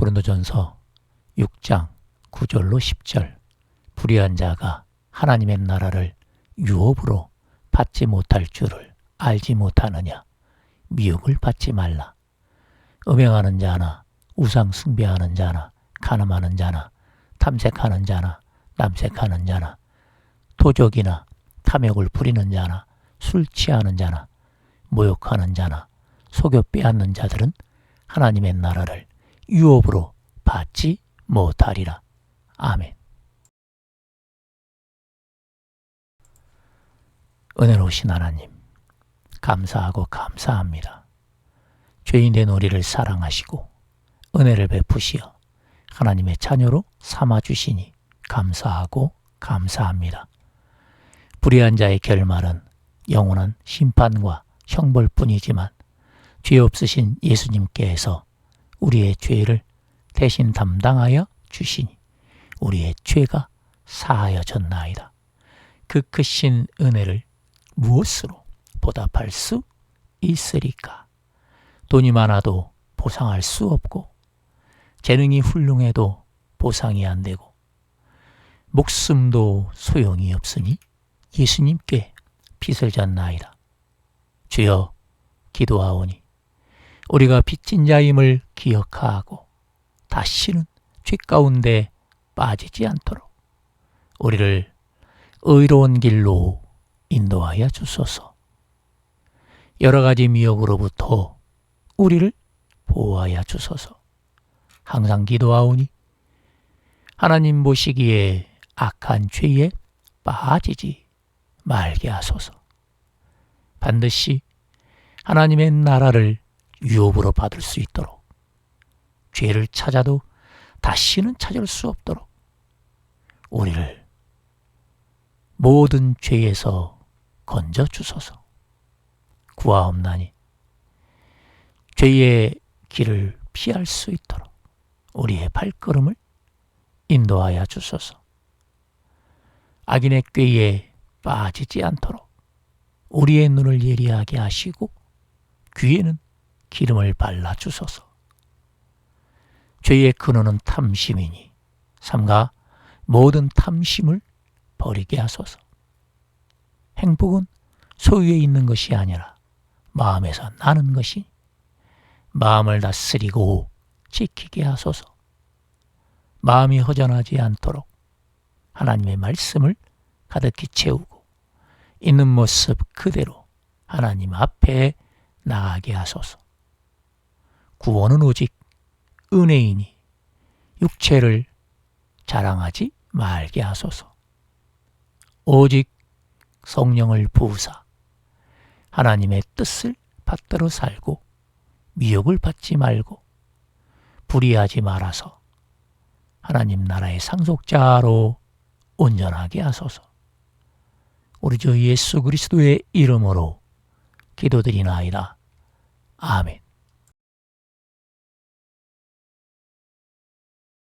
고린도전서 6장 9절로 10절. 불의한 자가 하나님의 나라를 유업으로 받지 못할 줄을 알지 못하느냐? 미혹을 받지 말라. 음행하는 자나 우상 숭배하는 자나 가늠하는 자나 탐색하는 자나 남색하는 자나 도적이나 탐욕을 부리는 자나 술 취하는 자나 모욕하는 자나 속여 빼앗는 자들은 하나님의 나라를 유업으로 받지 못하리라. 아멘. 은혜로우신 하나님, 감사하고 감사합니다. 죄인된 우리를 사랑하시고 은혜를 베푸시어 하나님의 자녀로 삼아주시니 감사하고 감사합니다. 불의한 자의 결말은 영원한 심판과 형벌뿐이지만 죄 없으신 예수님께서 우리의 죄를 대신 담당하여 주시니 우리의 죄가 사하여졌나이다. 그 크신 은혜를 무엇으로 보답할 수 있으리까? 돈이 많아도 보상할 수 없고 재능이 훌륭해도 보상이 안 되고 목숨도 소용이 없으니 예수님께 빚을 졌나이다. 주여 기도하오니 우리가 빚진 자임을 기억하고 다시는 죄 가운데 빠지지 않도록 우리를 의로운 길로 인도하여 주소서. 여러 가지 미혹으로부터 우리를 보호하여 주소서. 항상 기도하오니 하나님 보시기에 악한 죄에 빠지지 말게 하소서. 반드시 하나님의 나라를 유업으로 받을 수 있도록 죄를 찾아도 다시는 찾을 수 없도록 우리를 모든 죄에서 건져 주소서. 구하옵나니 죄의 길을 피할 수 있도록 우리의 발걸음을 인도하여 주소서. 악인의 꾀에 빠지지 않도록 우리의 눈을 예리하게 하시고 귀에는 기름을 발라 주소서. 죄의 근원은 탐심이니 삼가 모든 탐심을 버리게 하소서. 행복은 소유에 있는 것이 아니라 마음에서 나는 것이 마음을 다스리고 지키게 하소서. 마음이 허전하지 않도록 하나님의 말씀을 가득히 채우고 있는 모습 그대로 하나님 앞에 나가게 하소서. 구원은 오직 은혜이니 육체를 자랑하지 말게 하소서. 오직 성령을 부으사 하나님의 뜻을 받들어 살고 미혹을 받지 말고 불의하지 말아서 하나님 나라의 상속자로 온전하게 하소서. 우리 주 예수 그리스도의 이름으로 기도드리나이다. 아멘.